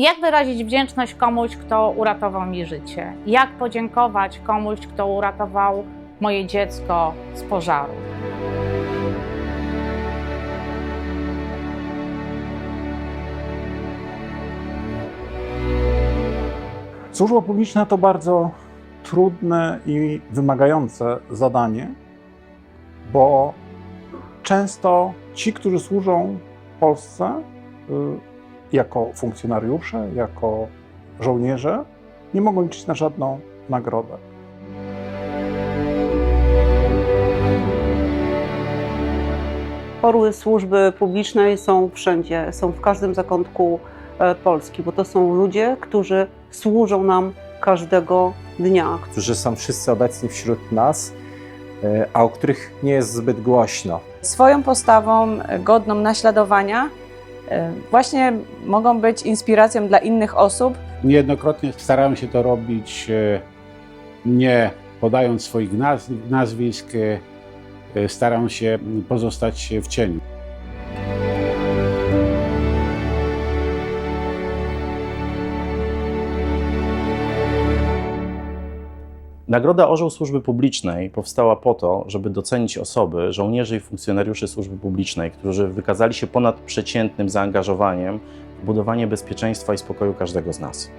Jak wyrazić wdzięczność komuś, kto uratował mi życie? Jak podziękować komuś, kto uratował moje dziecko z pożaru? Służba publiczna to bardzo trudne i wymagające zadanie, bo często ci, którzy służą Polsce y, jako funkcjonariusze, jako żołnierze, nie mogą liczyć na żadną nagrodę. Orły służby publicznej są wszędzie, są w każdym zakątku e, Polski, bo to są ludzie, którzy służą nam każdego dnia. którzy są wszyscy obecni wśród nas, e, a o których nie jest zbyt głośno. swoją postawą godną naśladowania właśnie mogą być inspiracją dla innych osób. Niejednokrotnie starałem się to robić e, nie podając swoich naz- nazwisk, e, e, staram się pozostać w cieniu. Nagroda Orzeł Służby Publicznej powstała po to, żeby docenić osoby, żołnierzy i funkcjonariuszy służby publicznej, którzy wykazali się ponadprzeciętnym zaangażowaniem w budowanie bezpieczeństwa i spokoju każdego z nas.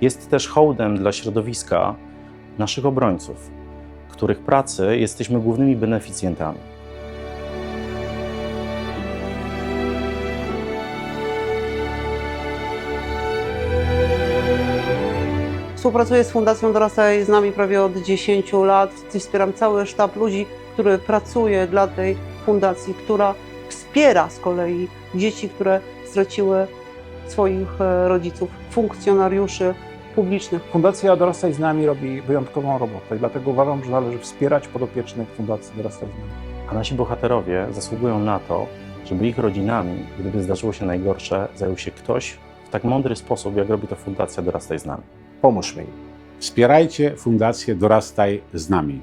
Jest też hołdem dla środowiska naszych obrońców, których pracy jesteśmy głównymi beneficjentami. Współpracuję z Fundacją Dorastaj z nami prawie od 10 lat. Wspieram cały sztab ludzi, który pracuje dla tej fundacji, która wspiera z kolei dzieci, które straciły swoich e, rodziców, funkcjonariuszy publicznych. Fundacja Dorastaj z nami robi wyjątkową robotę i dlatego uważam, że należy wspierać podopiecznych Fundacji Dorastaj z nami. A nasi bohaterowie zasługują na to, żeby ich rodzinami, gdyby zdarzyło się najgorsze, zajął się ktoś w tak mądry sposób, jak robi to Fundacja Dorastaj z nami. Pomóżmy im. Wspierajcie Fundację Dorastaj z nami.